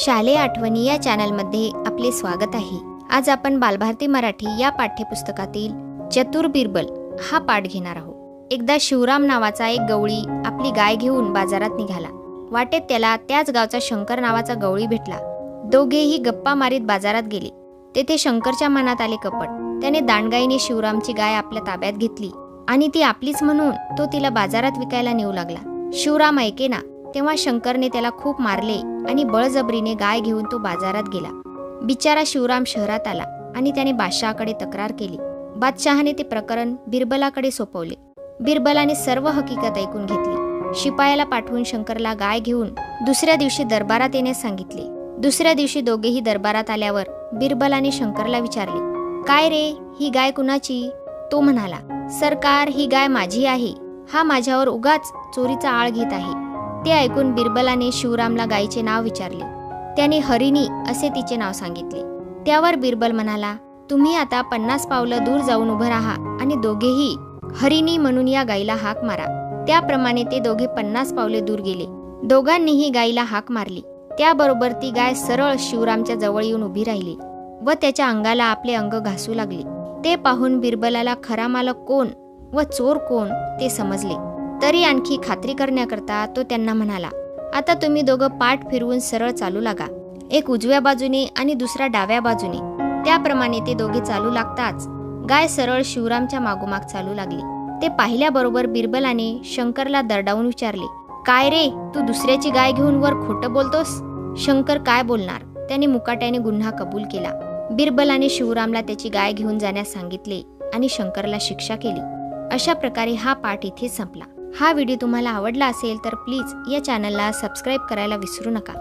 शालेय आठवणी या चॅनलमध्ये आपले स्वागत आहे. आज आपण बालभारती मराठी या पाठ्यपुस्तकातील चतुर बिरबल हा पाठ घेणार आहोत. एकदा शिवराम नावाचा एक गवळी आपली गाय घेऊन बाजारात निघाला. वाटेत त्याला त्याच गावचा शंकर नावाचा गवळी भेटला. दोघेही गप्पा मारीत बाजारात गेले. तेथे शंकरच्या मनात आले कपट. त्याने दांडगाईने शिवरामची गाय आपल्या ताब्यात घेतली आणि ती आपलीच म्हणून तो तिला बाजारात विकायला नेऊ लागला. शिवराम ऐके ना तेव्हा शंकरने त्याला खूप मारले आणि बळजबरीने गाय घेऊन तो बाजारात गेला. बिचारा शिवराम शहरात आला आणि त्याने बादशहाकडे तक्रार केली. बादशहाने ते प्रकरण बिरबलाकडे सोपवले. बिरबलाने सर्व हकीकत ऐकून घेतली. शिपायाला पाठवून शंकरला गाय घेऊन दुसऱ्या दिवशी दरबारात येण्यास सांगितले. दुसऱ्या दिवशी दोघेही दरबारात आल्यावर बिरबलाने शंकरला विचारले काय रे? ही गाय कुणाची? तो म्हणाला सरकार ही गाय माझी आहे. हा माझ्यावर उगाच चोरीचा आळ घेत आहे. ते ऐकून बिरबलाने शिवरामला गायीचे नाव विचारले. त्याने हरिणी असे तिचे नाव सांगितले. त्यावर बिरबल म्हणाला तुम्ही आता पन्नास पावलं दूर जाऊन उभं राहा आणि दोघेही हरिणी म्हणून या गायीला हाक मारा. त्याप्रमाणे ते दोघे पन्नास पावले दूर गेले. दोघांनीही गायीला हाक मारली. त्याबरोबर ती गाय सरळ शिवरामच्या जवळ येऊन उभी राहिली व त्याच्या अंगाला आपले अंग घासू लागले. ते पाहून बिरबलाला खरा मालक कोण व चोर कोण ते समजले. तरी आणखी खात्री करण्याकरता तो त्यांना म्हणाला आता तुम्ही दोघं पाठ फिरवून सरळ चालू लागा. एक उजव्या बाजूने आणि दुसरा डाव्या बाजूने. त्याप्रमाणे ते दोघे चालू लागताच. गाय सरळ शिवरामच्या मागोमाग चालू लागली. ते पाहिल्याबरोबर बिरबलाने शंकरला दरडावून विचारले काय रे तू दुसऱ्याची गाय घेऊन वर खोटं बोलतोस? शंकर काय बोलणार? त्याने मुकाट्याने गुन्हा कबूल केला. बिरबलाने शिवरामला त्याची गाय घेऊन जाण्यास सांगितले आणि शंकरला शिक्षा केली. अशा प्रकारे हा पाठ इथे संपला. हा व्हिडिओ तुम्हाला आवडला असेल तर प्लीज या चॅनलला सबस्क्राईब करायला विसरू नका.